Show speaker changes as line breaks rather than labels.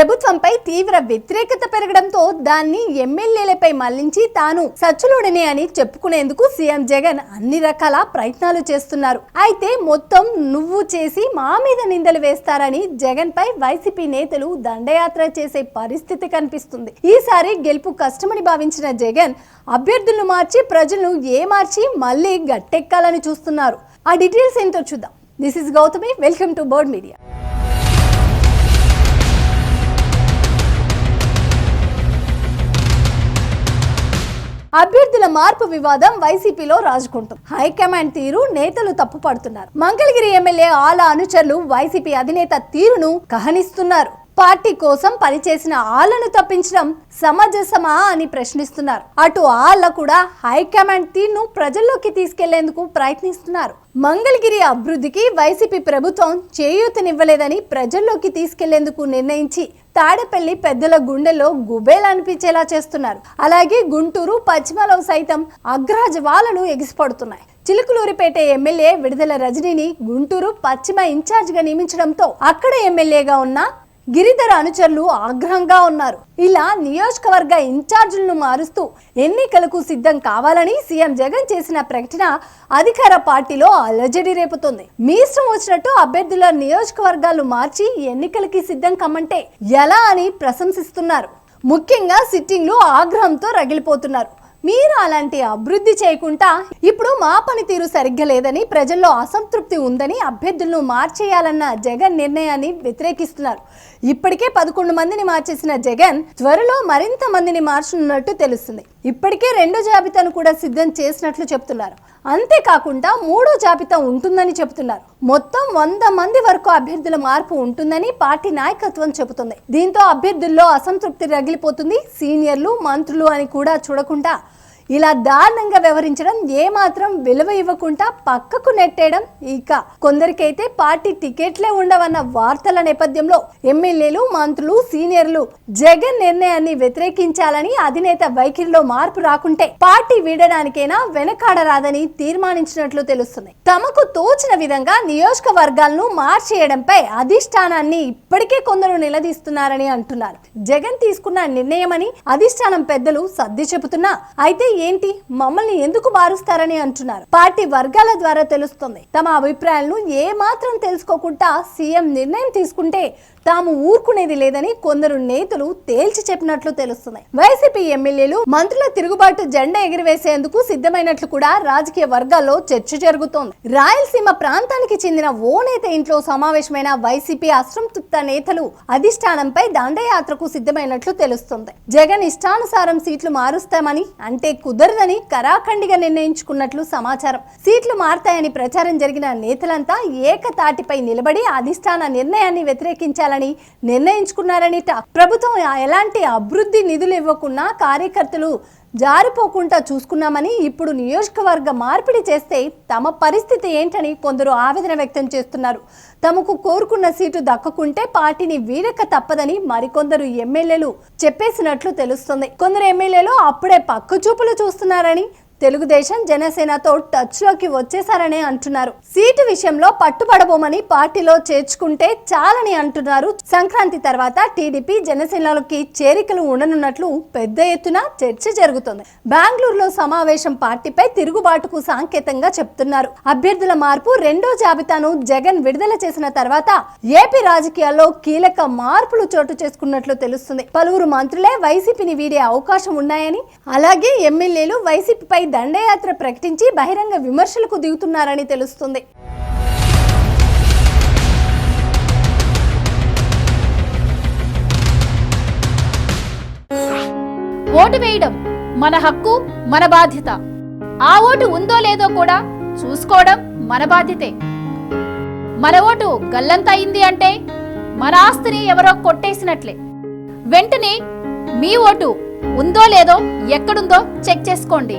ప్రభుత్వంపై తీవ్ర వ్యతిరేకత పెరగడంతో దాన్ని ఎమ్మెల్యేలపై మళ్ళించి తాను సచ్చులోడనే అని చెప్పుకునేందుకు సీఎం జగన్ అన్ని రకాల ప్రయత్నాలు చేస్తున్నారు. అయితే మొత్తం నువ్వు చేసి మా మీద నిందలు వేస్తారని జగన్ పై వైసీపీ నేతలు దండయాత్ర చేసే పరిస్థితి కనిపిస్తుంది. ఈసారి గెలుపు కష్టమని భావించిన జగన్ అభ్యర్థులను మార్చి ప్రజలను ఏ మార్చి మళ్ళీ గట్టెక్కాలని చూస్తున్నారు. ఆ డీటెయిల్స్ ఏంటో చూద్దాం. This is Gautami welcome to board media అభ్యర్థుల మార్పు వివాదం వైసీపీలో రాజుకుంటుంది. హైకమాండ్ తీరు నేతలు తప్పుపడుతున్నారు. మంగళగిరి ఎమ్మెల్యే ఆల అనుచరులు వైసీపీ అధినేత తీరును కహనిస్తున్నారు. పార్టీ కోసం పనిచేసిన ఆళ్ళను తప్పించడం సమంజసమా అని ప్రశ్నిస్తున్నారు. అటు ఆళ్ళ కూడా హైకమాండ్ తీరును ప్రజల్లోకి తీసుకెళ్ళేందుకు ప్రయత్నిస్తున్నారు. మంగళగిరి అభివృద్ధికి వైసీపీ ప్రభుత్వం చేయూతనివ్వలేదని ప్రజల్లోకి తీసుకెళ్ళేందుకు నిర్ణయించి తాడేపల్లి పెద్దల గుండెల్లో గుబేలనిపించేలా చేస్తున్నారు. అలాగే గుంటూరు పశ్చిమలో సైతం అగ్రజవాలను ఎగిసిపడుతున్నాయి. చిలుకులూరిపేట ఎమ్మెల్యే విడుదల రజనీని గుంటూరు పశ్చిమ ఇన్ఛార్జిగా నియమించడంతో అక్కడ ఎమ్మెల్యేగా ఉన్న గిరిధర అనుచరులు ఆగ్రహంగా ఉన్నారు. ఇలా నియోజకవర్గ ఇన్ఛార్జీలను మారుస్తూ ఎన్నికలకు సిద్ధం కావాలని సీఎం జగన్ చేసిన ప్రకటన అధికార పార్టీలో అలజడి రేపుతోంది. మీ ఇష్టం వచ్చినట్టు అభ్యర్థుల నియోజకవర్గాలు మార్చి ఎన్నికలకి సిద్ధం కమ్మంటే ఎలా అని ప్రశంసిస్తున్నారు. ముఖ్యంగా సిట్టింగ్లు ఆగ్రహంతో రగిలిపోతున్నారు. మీరు అలాంటి అభివృద్ధి చేయకుండా ఇప్పుడు మా పనితీరు సరిగ్గా లేదని ప్రజల్లో అసంతృప్తి ఉందని అభ్యర్థులను మార్చేయాలన్న జగన్ నిర్ణయాన్ని వ్యతిరేకిస్తున్నారు. ఇప్పటికే పదకొండు మందిని మార్చేసిన జగన్ త్వరలో మరింత మందిని మార్చనున్నట్టు తెలుస్తుంది. ఇప్పటికే రెండో జాబితాను కూడా సిద్ధం చేసినట్లు చెప్తున్నారు. అంతేకాకుండా మూడో జాబితా ఉంటుందని చెబుతున్నారు మొత్తం వంద మంది వరకు అభ్యర్థుల మార్పు ఉంటుందని పార్టీ నాయకత్వం చెబుతుంది. దీంతో అభ్యర్థుల్లో అసంతృప్తి రగిలిపోతుంది. సీనియర్లు మంత్రులు అని కూడా చూడకుండా ఇలా దారుణంగా వ్యవహరించడం ఏమాత్రం విలువ ఇవ్వకుండా పక్కకు నెట్టేయడం ఇక. కొందరికైతే పార్టీ టికెట్లే ఉండవన్న వార్తల నేపథ్యంలో ఎమ్మెల్యేలు మంత్రులు సీనియర్లు జగన్ నిర్ణయాన్ని వ్యతిరేకించాలని అధినేత వైఖరిలో మార్పు రాకుంటే పార్టీ వీడడానికైనా వెనకాడరాదని తీర్మానించినట్లు తెలుస్తుంది. తమకు తోచిన విధంగా నియోజకవర్గాలను మార్చేయడంపై అధిష్టానాన్ని ఇప్పటికే కొందరు నిలదీస్తున్నారని అంటున్నారు. జగన్ తీసుకున్న నిర్ణయమని అధిష్టానం పెద్దలు సర్ది చెబుతున్నా అయితే ఏంటి? మమ్మల్ని ఎందుకు మారుస్తారని అంటున్నారు. పార్టీ వర్గాల ద్వారా తెలుస్తుంది. తమ అభిప్రాయాలను ఏ మాత్రం తెలుసుకోకుండా సీఎం నిర్ణయం తీసుకుంటే తాము ఊరుకునేది లేదని కొందరు నేతలు తేల్చి చెప్పినట్లు తెలుస్తుంది. వైసీపీ ఎమ్మెల్యేలు మంత్రుల తిరుగుబాటు జెండా ఎగిరివేసేందుకు సిద్ధమైనట్లు కూడా రాజకీయ వర్గాల్లో చర్చ జరుగుతోంది. రాయలసీమ ప్రాంతానికి చెందిన ఓ నేత ఇంట్లో సమావేశమైన వైసీపీ అసంతృప్త నేతలు అధిష్టానంపై దండయాత్రకు సిద్ధమైనట్లు తెలుస్తుంది. జగన్ ఇష్టానుసారం సీట్లు మారుస్తామని అంటే కుదరదని కరాఖండిగా నిర్ణయించుకున్నట్లు సమాచారం. సీట్లు మారతాయని ప్రచారం జరిగిన నేతలంతా ఏకతాటిపై నిలబడి అధిష్టాన నిర్ణయాన్ని వ్యతిరేకించారు చేయాలని నిర్ణయించుకున్నారని ప్రభుత్వం ఎలాంటి అభివృద్ధి నిధులు ఇవ్వకుండా కార్యకర్తలు జారిపోకుండా చూసుకున్నామని ఇప్పుడు నియోజకవర్గ మార్పిడి చేస్తే తమ పరిస్థితి ఏంటని కొందరు ఆవేదన వ్యక్తం చేస్తున్నారు. తమకు కోరుకున్న సీటు దక్కకుంటే పార్టీని వీడక తప్పదని మరికొందరు ఎమ్మెల్యేలు చెప్పేసినట్లు తెలుస్తుంది. కొందరు ఎమ్మెల్యేలు అప్పుడే పక్క చూపులు చూస్తున్నారని తెలుగుదేశం జనసేనతో టచ్లోకి వచ్చేసారని అంటున్నారు. సీటు విషయంలో పట్టుబడబోమని పార్టీలో చేర్చుకుంటే చాలని అంటున్నారు. సంక్రాంతి తర్వాత టీడీపీ జనసేనలోకి చేరికలు ఉండనున్నట్లు పెద్ద ఎత్తున చర్చ జరుగుతోంది. బెంగళూరులో సమావేశం పార్టీపై తిరుగుబాటుకు సాంకేతంగా చెప్తున్నారు. అభ్యర్థుల మార్పు రెండో జాబితాను జగన్ విడుదల చేసిన తర్వాత ఏపీ రాజకీయాల్లో కీలక మార్పులు చోటు చేసుకున్నట్లు తెలుస్తుంది. పలువురు మంత్రులే వైసీపీని వీడే అవకాశం ఉన్నాయని అలాగే ఎమ్మెల్యేలు వైసీపీపై దండయాత్ర ప్రకటించి బహిరంగ విమర్శలకు దిగుతున్నారని తెలుస్తుంది.
ఓటు వేయడం మన హక్కు మన బాధ్యత. ఆ ఓటు ఉందో లేదో కూడా చూసుకోవడం మన బాధ్యతే. మన ఓటు గల్లంతయింది అంటే మన ఆస్తిని ఎవరో కొట్టేసినట్లే. వెంటనే మీ ఓటు ఉందో లేదో ఎక్కడుందో చెక్ చేసుకోండి.